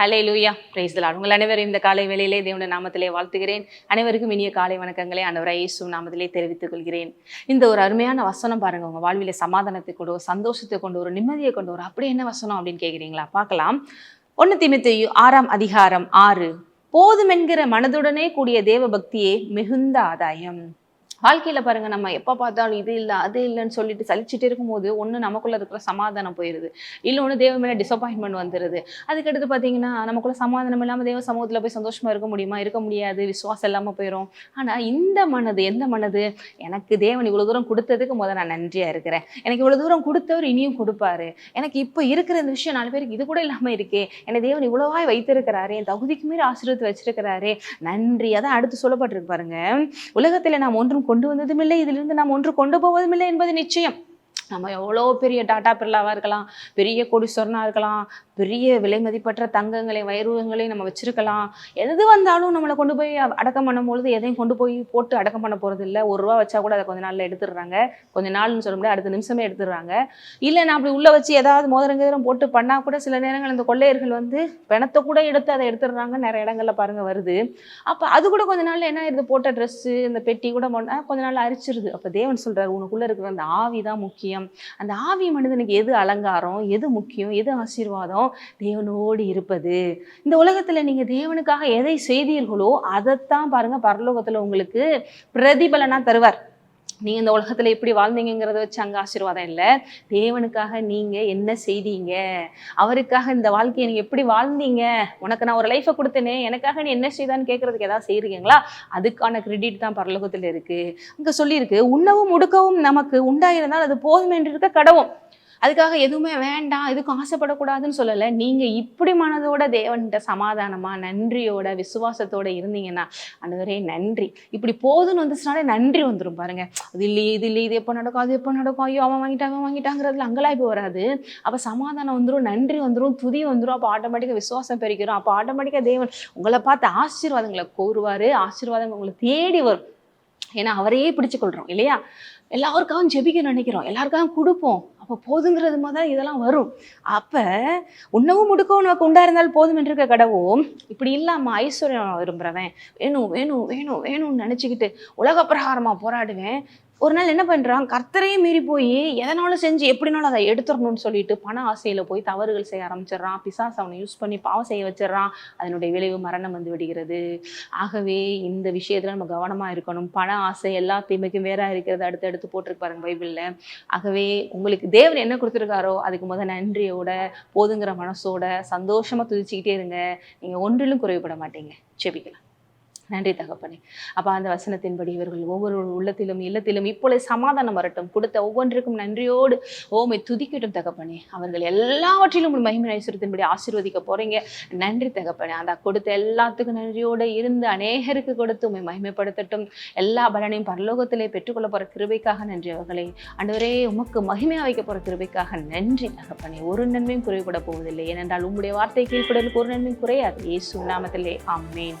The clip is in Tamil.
ஹலே லூயா பிரைஸ்தலாட் உங்கள் அனைவரும் இந்த காலை வேளையிலே தேவன நாமத்திலே வாழ்த்துகிறேன். அனைவருக்கும் இனிய காலை வணக்கங்களை ஆண்டவரை இயேசு நாமத்திலே தெரிவித்துக் கொள்கிறேன். இந்த ஒரு அருமையான வசனம் பாருங்க. உங்கள் வாழ்வில் சமாதானத்தை கொண்டு ஒரு சந்தோஷத்தை கொண்டு ஒரு நிம்மதியை கொண்டு ஒரு அப்படி என்ன வசனம் அப்படின்னு கேட்குறீங்களா பார்க்கலாம். ஒன்று திமுத்தி ஆறாம் அதிகாரம் ஆறு. போதுமென்கிற மனதுடனே கூடிய தேவ பக்தியே மிகுந்த ஆதாயம். வாழ்க்கையில் பாருங்க நம்ம எப்போ பார்த்தாலும் இது இல்லை அது இல்லைன்னு சொல்லிட்டு சலிச்சுட்டே இருக்கும்போது ஒன்று நமக்குள்ளே இருக்கிற சமாதானம் போயிடுது இல்லை ஒன்று தேவ மேலே டிசப்பாயின்மெண்ட் வந்துடுது அதுக்கடுத்து பார்த்தீங்கன்னா நமக்குள்ள சமாதானம் இல்லாமல் தேவ சமூகத்தில் போய் சந்தோஷமாக இருக்க முடியுமா? இருக்க முடியாது. விசுவாசம் இல்லாமல் போயிடும் ஆனால் இந்த மனது எந்த மனது? எனக்கு தேவன் இவ்வளோ தூரம் கொடுத்ததுக்கு முதல் நான் நன்றியாக இருக்கிறேன். எனக்கு இவ்வளோ தூரம் கொடுத்தவர் இனியும் கொடுப்பாரு. எனக்கு இப்போ இருக்கிற இந்த விஷயம் நாலு பேருக்கு இது கூட இல்லாமல் இருக்கே. என்னை தேவன் இவ்வளோவாய் வைத்திருக்கிறாரு. என் தகுதிக்கு மீறி ஆசீர்வத்து வச்சிருக்கிறாரு. நன்றி அதான் அடுத்து சொல்லப்பட்டிருக்கு பாருங்க. உலகத்தில் நாம் ஒன்றும் கொண்டு வந்ததும் இல்லை இதிலிருந்து நாம் ஒன்று கொண்டு போவதும் இல்லை என்பது நிச்சயம். நம்ம எவ்வளோ பெரிய டாடா பிர்லாவாக இருக்கலாம் பெரிய கோடீஸ்வரனாக இருக்கலாம் பெரிய விலை மதிப்பற்ற தங்கங்களையும் வைரூகங்களையும் நம்ம வச்சுருக்கலாம். எது வந்தாலும் நம்மளை கொண்டு போய் அடக்கம் பண்ணும்பொழுது எதையும் கொண்டு போய் போட்டு அடக்கம் பண்ண போகிறது இல்லை. ஒரு ரூபா வச்சா கூட அதை கொஞ்ச நாளில் எடுத்துடுறாங்க. கொஞ்ச நாள்னு சொல்ல முடியாது அடுத்த நிமிஷமே எடுத்துடுறாங்க. இல்லை நான் அப்படி உள்ளே வச்சு ஏதாவது மோதிரம் போட்டு பண்ணால் கூட சில நேரங்கள் இந்த கொள்ளையர்கள் வந்து பிணத்தை கூட எடுத்து அதை எடுத்துடுறாங்க. நிறைய இடங்களில் பாருங்கள் வருது. அப்போ அது கூட கொஞ்ச நாளில் என்ன இது போட்ட ட்ரெஸ்ஸு இந்த பெட்டி கூட கொஞ்ச நாள் அரிச்சிருது. அப்போ தேவன் சொல்கிறார் உனக்குள்ளே இருக்கிற அந்த ஆவி தான் முக்கியம். அந்த ஆவி மனிதனுக்கு எது அலங்காரம் எது முக்கியம் எது ஆசீர்வாதம்? தேவனோடு இருப்பது. இந்த உலகத்துல நீங்க தேவனுக்காக எதை செய்தீர்களோ அதைத்தான் பாருங்க பரலோகத்துல உங்களுக்கு பிரதிபலனா தருவார். நீங்க இந்த உலகத்துல எப்படி வாழ்ந்தீங்கிறத வச்சு அங்க ஆசீர்வாதம் இல்லை. தேவனுக்காக நீங்க என்ன செய்தீங்க? அவருக்காக இந்த வாழ்க்கையை நீங்க எப்படி வாழ்ந்தீங்க? உனக்கு நான் ஒரு லைஃபை கொடுத்தேனே எனக்காக நீ என்ன செய்தான்னு கேட்கறதுக்கு ஏதாவது செய்கிறீங்களா அதுக்கான கிரெடிட் தான் பரலோகத்தில் இருக்கு. அங்க சொல்லியிருக்கு உண்ணவும் உடுக்கவும் நமக்கு உண்டாயிருந்தால் அது போதும் என்று இருக்க கடவும் அதுக்காக எதுவுமே வேண்டாம் எதுக்கும் ஆசைப்படக்கூடாதுன்னு சொல்லலை. நீங்கள் இப்படி மனதோட தேவன்கிட்ட சமாதானமாக நன்றியோட விசுவாசத்தோட இருந்தீங்கன்னா அன்றுவரே நன்றி. இப்படி போதுன்னு வந்துச்சுனாலே நன்றி வந்துடும் பாருங்க. அது இல்லையே இது இல்லையே இது எப்போ நடக்கும் அது எப்போ நடக்கும் ஐயோ அவன் வாங்கிட்டான் அவன் வாங்கிட்டாங்கிறதுல அங்கலாய்ப்பு வராது அப்போ சமாதானம் வந்துடும் நன்றி வந்துடும் துதி வந்துடும் அப்போ ஆட்டோமேட்டிக்காக விசுவாசம் பெருக்கிறோம் அப்போ ஆட்டோமேட்டிக்காக தேவன் உங்களை பார்த்து ஆசீர்வாதங்களை கோருவார். ஆசீர்வாதங்கள் உங்களை தேடி வரும். ஏன்னா அவரையே பிடிச்சு கொள்கிறோம் இல்லையா? எல்லாருக்காகவும் ஜெபிக்க நினைக்கிறோம். எல்லாருக்காகவும் கொடுப்போம். அப்போ போதுங்கிறது தான் இதெல்லாம் வரும். அப்போ உன்னவும் முடுக்கவும் உனக்கு உண்டா இருந்தால் போதும் என்று இருக்க கடவும் இப்படி இல்லாமல் ஐஸ்வர்யம் விரும்புகிறவன் வேணும் வேணும் வேணும் வேணும்னு நினச்சிக்கிட்டு உலக பிரகாரமாக போராடுவேன். ஒரு நாள் என்ன பண்ணுறான் கர்த்தரையும் மீறி போய் எதனாலும் செஞ்சு எப்படினாலும் அதை எடுத்துடணும்னு சொல்லிட்டு பண ஆசையில் போய் தவறுகள் செய்ய ஆரம்பிச்சிடுறான். பிசாஸ் அவனை யூஸ் பண்ணி பாவம் செய்ய வச்சிடுறான். அதனுடைய விளைவு மரணம் வந்து விடுகிறது. ஆகவே இந்த விஷயத்தில் நம்ம கவனமாக இருக்கணும். பண ஆசை எல்லா தீமைக்கும் வேற இருக்கிறது அடுத்து அடுத்து போட்டிருக்கு பாருங்க பைபிளில். ஆகவே உங்களுக்கு தேவன் என்ன கொடுத்துருக்காரோ அதுக்கு முதல் நன்றியோட போதுங்கிற மனசோட சந்தோஷமாக துதிச்சுக்கிட்டே இருங்க. நீங்கள் ஒன்றிலும் குறைவுபட மாட்டீங்க. செபிக்கலாம் நன்றி தகப்பனே. அப்போ அந்த வசனத்தின்படி இவர்கள் ஒவ்வொரு உள்ளத்திலும் இல்லத்திலும் இப்பொழுது சமாதானம் வரட்டும். கொடுத்த ஒவ்வொன்றுக்கும் நன்றியோடு ஓமை துதிக்கட்டும் தகப்பனே. அவர்கள் எல்லாவற்றிலும் உங்கள் மகிமை ஐஸ்வரத்தின்படி ஆசீர்வதிக்க போறீங்க. நன்றி தகப்பனே. அந்த கொடுத்த எல்லாத்துக்கும் நன்றியோடு இருந்து அநேகருக்கு கொடுத்து உண்மை மகிமைப்படுத்தட்டும். எல்லா பலனையும் பரலோகத்திலே பெற்றுக்கொள்ள போற கிருபைக்காக நன்றி அவர்களே. அன்றுவரே உமக்கு மகிமையா வைக்க போற கிருபைக்காக நன்றி தகப்பனே. ஒரு நன்மையும் குறைபட போவதில்லை. ஏனென்றால் உங்களுடைய வார்த்தை கீழ்ப்படலுக்கு ஒரு நன்மையும் குறையாது. ஏசு நாமத்திலே. அம்மேன்